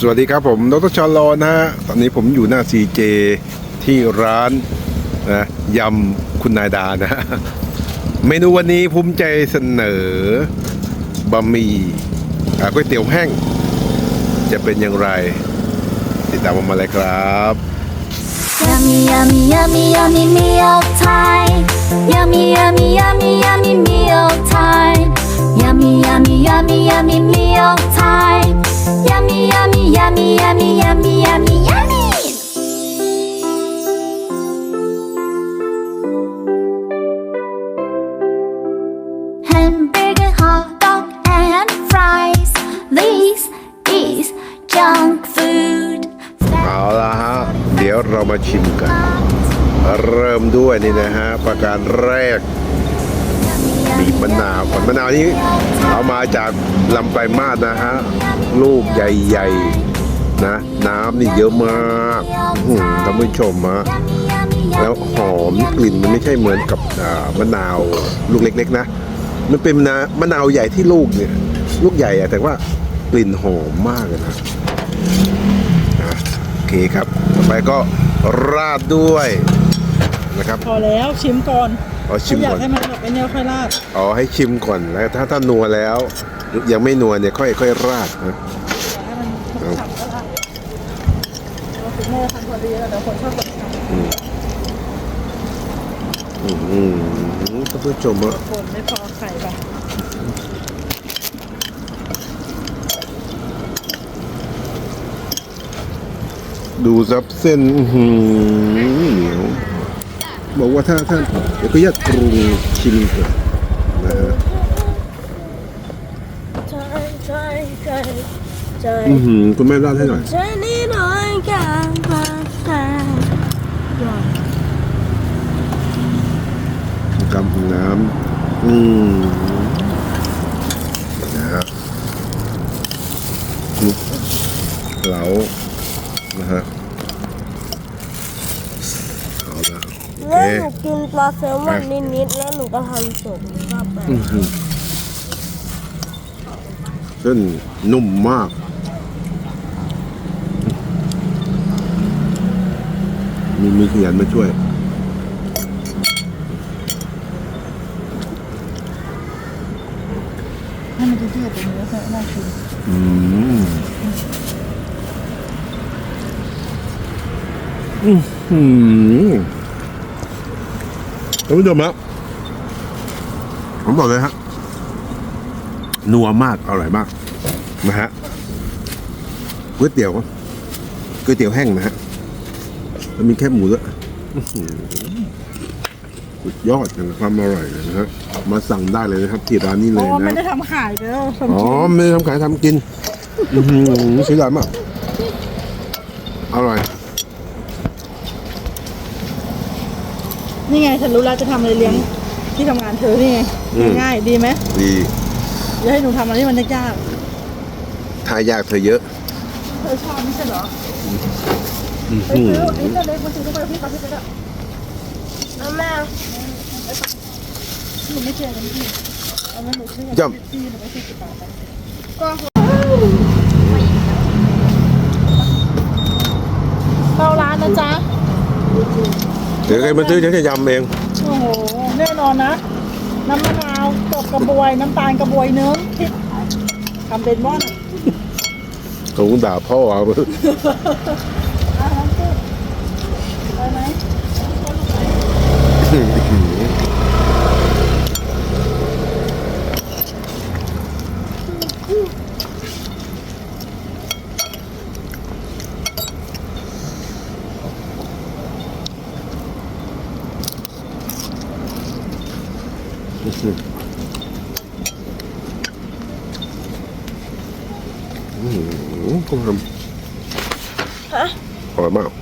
สวัสดีครับผมดรชาลอนะฮะตอนนี้ผมอยู่หน้า CJ ที่ร้านนะยำคุณนายดานะเมนูวันนี้ภูมิใจเสนอบะหมี่ก๋วยเตี๋ยวแห้ง จะเป็นอย่างไร ติดตามผมมาเลยครับ Yummy, yummy, yummy, yummy meal time. Yummy, yummy, yummy, yummy meal time. Yummy, yummy, yummy, yummy meal time. Hot dog, and fries. This is junk food. เอาละฮะ เดี๋ยวเรามาชิมกัน เริ่มด้วยนี่นะฮะ ประการแรกบีบมะนาวก่อนมะนาวนี้เอามาจากลำปลายมาสนะฮะ ลูกใหญ่ๆนะ น้ำนี่เยอะมากหือท่านผู้ชมฮะแล้วหอมกลิ่นมันไม่ใช่เหมือนกับมะนาวลูกเล็ก ๆ นะ มันเป็นมะนาวมะนาวใหญ่ที่ลูกเนี่ย ลูกใหญ่อะแต่ว่ากลิ่นหอมมากเลยนะอะโอเคครับต่อไปก็ราดด้วยนะครับพอแล้วชิมก่อนเอาชิมถ้าอยาก่กอนให้มันแบบไอ้เนี่ยค่อยราดอ๋อให้ชิมก่อนแล้วถ้าถ้านัวแล้ว ยังไม่นัวเนี่ยค่อยค่อยราดนะให้มันฉ่ำๆก็ราดเราคุณแม่ทำพอดีแล้วเดี๋ยวคนชอบแบบฉ่ำ อืมอืมท่านผู้ชมอะคนไม่พอไข่ไปดูซับเส้นหือเหนียวบอกว่าถ้าถ้านเดี๋ยวก็ยัดปรุงชิมก่อนนะฮะใช่ใช่ใช่ใช่อือหือคุณแม่ราดให้หน่อยใช่นี่หน่อยกันมาแซ่ยอ ดกำของน้ำอืมนะฮะคลุกเหลานะฮะเอาละโอเคแล้วหนูกินปลาแซลมอนนิดๆแล้วหนูก็ทำสุกก็ไปอื้อหือเส้นนุ่มมาก มีมีขยันมาช่วย ให้มันยืดๆตรงนี้แล้วน่ากินอืมอือหือท่านผู้ชมครับผมบอกเลยฮะนัวมากอร่อยมากนะฮะก๋วยเตี๋ยวก๋วยเตี๋ยวแห้งนะฮะแล้วมีแค่หมูด้วย สุดยอดของความอร่อยเลยนะฮะมาสั่งได้เลยนะครับที่ร้านนี้เลอ๋ยอนะไม่ได้ทำขายแล้วทำอ๋อกินไม่ได้ทำขายทำกินอือหือสีดำอะอร่อย นี่ไงฉันรู้แล้วจะทำอะไรเลี้ยงที่ทำงานเธอนี่ไงอืม ง่ายๆดีไหมดีอย่าให้หนูทำอะไรที่มันยากทายากเธอเยอะๆเธอชอบไม่ใช่เหรออื้อไปหือซื้อไอ้เจ้าเล็กมาซื้อเข้าไปพี่ปาพี่ไปแล้วแล้วแม่หนูไม่ เจอกันพี่เอางั้นหนูซื้อกับย่พี่หนูไปซื้อกี่บาทกันเข้าร้านนะจ๊ะำเดี๋ยวใครมาซื้อฉันจะยำเอง โอ้โห แน่นอนนะ น้ำมะนาวตกกระบวย น้ำตาลกระบวยเนื้อพริกทำเป็นม่อนเขาคงด่าพ่อเอา อะน้ำซุปได้ไหม อื้อหือคุณทำอร่อ